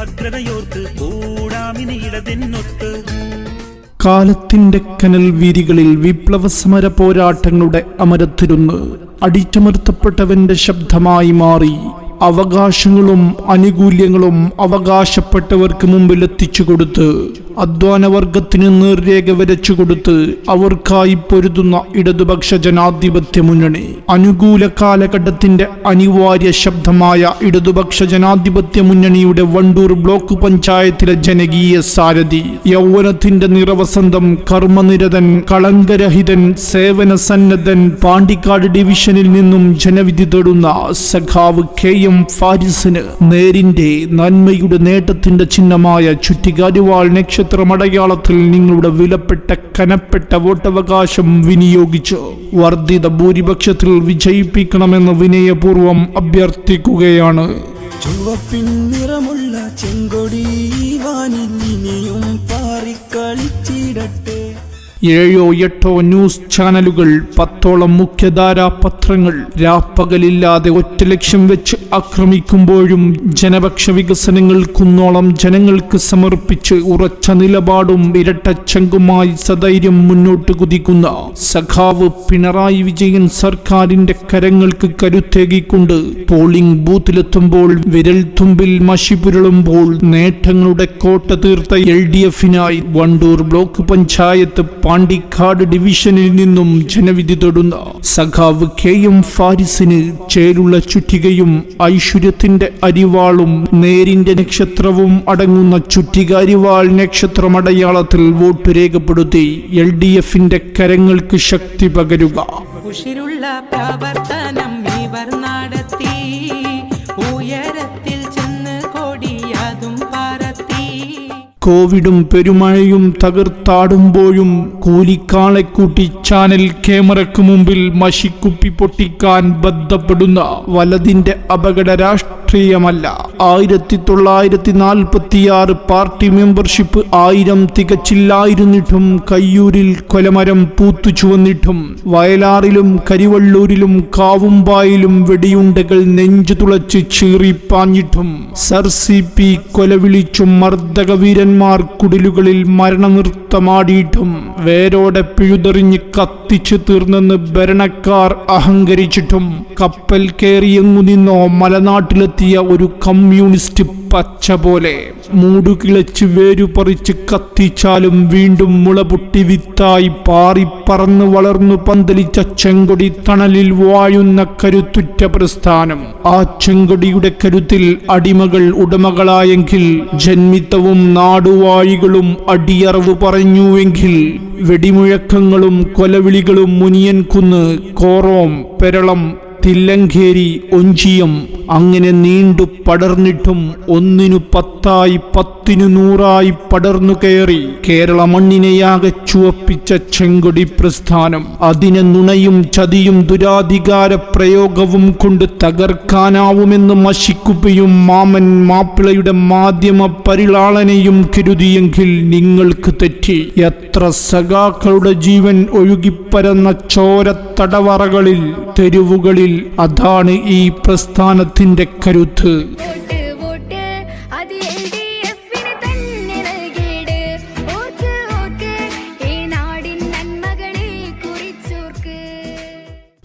ഭദ്രതയോർത്ത് കൂടാമിനി ഇടതെന്നൊത്ത്. കാലത്തിന്റെ കനൽ വീരികളിൽ വിപ്ലവ സമര പോരാട്ടങ്ങളുടെ അമരത്തിരുന്ന് അടിച്ചമർത്തപ്പെട്ടവന്റെ ശബ്ദമായി മാറി. അവകാശങ്ങളും അനുകൂല്യങ്ങളും അവകാശപ്പെട്ടവർക്ക് മുമ്പിൽ എത്തിച്ചു കൊടുത്ത് അധ്വാനവർഗത്തിന് നേർരേഖ വരച്ചു കൊടുത്ത് അവർക്കായി പൊരുതുന്ന ഇടതുപക്ഷ ജനാധിപത്യ മുന്നണി. അനുകൂല കാലഘട്ടത്തിന്റെ അനിവാര്യ ശബ്ദമായ ഇടതുപക്ഷ ജനാധിപത്യ മുന്നണിയുടെ വണ്ടൂർ ബ്ലോക്ക് പഞ്ചായത്തിലെ ജനകീയ സാരഥി യൗവനത്തിന്റെ നിറവസന്തം കർമ്മനിരതൻ കളങ്കരഹിതൻ സേവന സന്നദ്ധൻ പാണ്ടിക്കാട് ഡിവിഷനിൽ നിന്നും ജനവിധി തേടുന്ന സഖാവ് കെ എം ഫാരിസിന് നേരിന്റെ നന്മയുടെ നേട്ടത്തിന്റെ ചിഹ്നമായ ചുറ്റികാരിവാൾ നക്ഷത്രമടയാളത്തിൽ നിങ്ങളുടെ വിലപ്പെട്ട കനപ്പെട്ട വോട്ടവകാശം വിനിയോഗിച്ച് വർദ്ധിത ഭൂരിപക്ഷത്തിൽ വിജയിപ്പിക്കണമെന്ന് വിനയപൂർവം അഭ്യർത്ഥിക്കുകയാണ്. ചുവപ്പിൻ നിറമുള്ള ചെങ്കൊടി ഏഴോ എട്ടോ ന്യൂസ് ചാനലുകൾ പത്തോളം മുഖ്യധാരാ പത്രങ്ങൾ രാപ്പകലില്ലാതെ ഒറ്റ ലക്ഷ്യം വെച്ച് ആക്രമിക്കുമ്പോഴും ജനപക്ഷ വികസനങ്ങൾ കുന്നോളം ജനങ്ങൾക്ക് സമർപ്പിച്ച് ഉറച്ച നിലപാടും ഇരട്ട ഇരട്ടച്ചങ്കുമായി സധൈര്യം മുന്നോട്ട് കുതിക്കുന്ന സഖാവ് പിണറായി വിജയൻ സർക്കാരിന്റെ കരങ്ങൾക്ക് കരുത്തേകിക്കൊണ്ട് പോളിംഗ് ബൂത്തിലെത്തുമ്പോൾ വിരൽ തുമ്പിൽ മഷി പുരളുമ്പോൾ നേട്ടങ്ങളുടെ കോട്ട തീർത്ത എൽ ഡി എഫിനായി വണ്ടൂർ ബ്ലോക്ക് പഞ്ചായത്ത് പാണ്ടിക്കാട് ഡിവിഷനിൽ നിന്നും ജനവിധി തൊടുന്ന സഖാവ് കെ എം ഫാരിസിന് ചേലുള്ള ചുറ്റികയും ഐശ്വര്യത്തിന്റെ അരിവാളും നേരിന്റെ നക്ഷത്രവും അടങ്ങുന്ന ചുറ്റിക അരിവാൾ നക്ഷത്രമടയാളത്തിൽ വോട്ട് രേഖപ്പെടുത്തി എൽ ഡി എഫിന്റെ കരങ്ങൾക്ക് ശക്തി പകരുക. പ്രവർത്തനം കോവിഡും പെരുമഴയും തകർത്താടുമ്പോഴും കൂലിക്കാളെ കൂട്ടി ചാനൽ ക്യാമറയ്ക്ക് മുമ്പിൽ മഷിക്കുപ്പി പൊട്ടിക്കാൻ ബന്ധപ്പെടുന്ന വലതിന്റെ അപകട രാഷ്ട്രീയമല്ല. ആയിരത്തി തൊള്ളായിരത്തി നാൽപ്പത്തിയാറ് പാർട്ടി മെമ്പർഷിപ്പ് ആയിരം തികച്ചില്ലായിരുന്നിട്ടും കയ്യൂരിൽ കൊലമരം പൂത്തു ചുവന്നിട്ടും വയലാറിലും കരിവള്ളൂരിലും കാവുമ്പായിലും വെടിയുണ്ടകൾ നെഞ്ചു തുളച്ച് ചീറിപ്പാഞ്ഞിട്ടും സർ സി പി കൊലവിളിച്ചും മർദ്ദകവീരന്മാർ കുടിലുകളിൽ മരണനൃത്തമാടിയിട്ടും വേരോടെ പിഴുതെറിഞ്ഞ് കത്തിച്ചു തീർന്നെന്ന് ഭരണക്കാർ അഹങ്കരിച്ചിട്ടും കപ്പൽ കയറിയെങ്ങു നിന്നോ മലനാട്ടിലെത്തിയ ഒരു കമ്മ്യൂണിസ്റ്റ് പച്ച പോലെ. മൂടുകിളച്ച് വേരുപറിച്ച് കത്തിച്ചാലും വീണ്ടും മുളപൊട്ടി വിത്തായി പാറി പറന്നു വളർന്നു പന്തലിച്ച ചെങ്കൊടി തണലിൽ വാഴുന്ന കരുത്തുറ്റ പ്രസ്ഥാനം ആ ചെങ്കൊടിയുടെ കരുത്തിൽ അടിമകൾ ഉടമകളായെങ്കിൽ ജന്മിത്തവും നാടുവാഴികളും അടിയറവ് പറഞ്ഞുവെങ്കിൽ വെടിമുഴക്കങ്ങളും കൊലവിളികളും മുനിയൻ കുന്ന് കോറോം പെരളം തില്ലങ്കേരി ഒഞ്ചിയം അങ്ങനെ നീണ്ടു പടർന്നിട്ടും ഒന്നിനു പത്തായി പത്തിനു നൂറായി പടർന്നു കയറി. കേരള മണ്ണിനെയാകെ ചുവപ്പിച്ച ചെങ്കൊടി പ്രസ്ഥാനം. അതിനെ നുണയും ചതിയും ദുരാധികാര പ്രയോഗവും കൊണ്ട് തകർക്കാനാവുമെന്ന് മഷിക്കുപ്പയും മാമൻ മാപ്പിളയുടെ മാധ്യമ പരിലാളനയും കരുതിയെങ്കിൽ നിങ്ങൾക്ക് തെറ്റി. എത്ര സഖാക്കളുടെ ജീവൻ ഒഴുകിപ്പരന്ന ചോരത്തടവറകളിൽ തെരുവുകളിൽ അതാണ് ഈ പ്രസ്ഥാനത്തിന്റെ കരുത്ത്.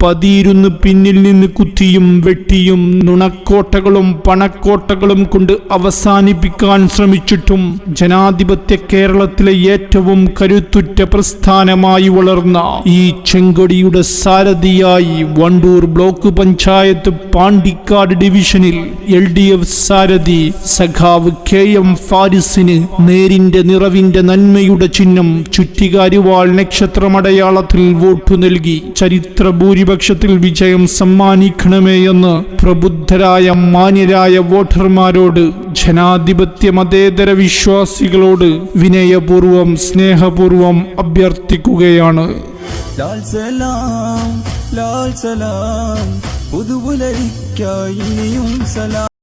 പതിയിരുന്ന് പിന്നിൽ നിന്ന് കുത്തിയും വെട്ടിയും നുണക്കോട്ടകളും പണക്കോട്ടകളും കൊണ്ട് അവസാനിപ്പിക്കാൻ ശ്രമിച്ചിട്ടും ജനാധിപത്യ കേരളത്തിലെ ഏറ്റവും കരുത്തുറ്റ പ്രസ്ഥാനമായി വളർന്ന ഈ ചെങ്കൊടിയുടെ സാരഥിയായി വണ്ടൂർ ബ്ലോക്ക് പഞ്ചായത്ത് പാണ്ടിക്കാട് ഡിവിഷനിൽ എൽ ഡി എഫ് സാരഥി സഖാവ് കെ എം ഫാരിസിന് നേരിന്റെ നിറവിന്റെ നന്മയുടെ ചിഹ്നം ചുറ്റികാരിവാൾ നക്ഷത്രമടയാളത്തിൽ വോട്ടു നൽകി ചരിത്ര ഭൂരിപക്ഷത്തിൽ വിജയം സമ്മാനിക്കണമേ എന്ന് പ്രബുദ്ധരായ മാന്യരായ വോട്ടർമാരോട് ജനാധിപത്യ മതേതര വിശ്വാസികളോട് വിനയപൂർവം സ്നേഹപൂർവം അഭ്യർത്ഥിക്കുകയാണ്. സലാം.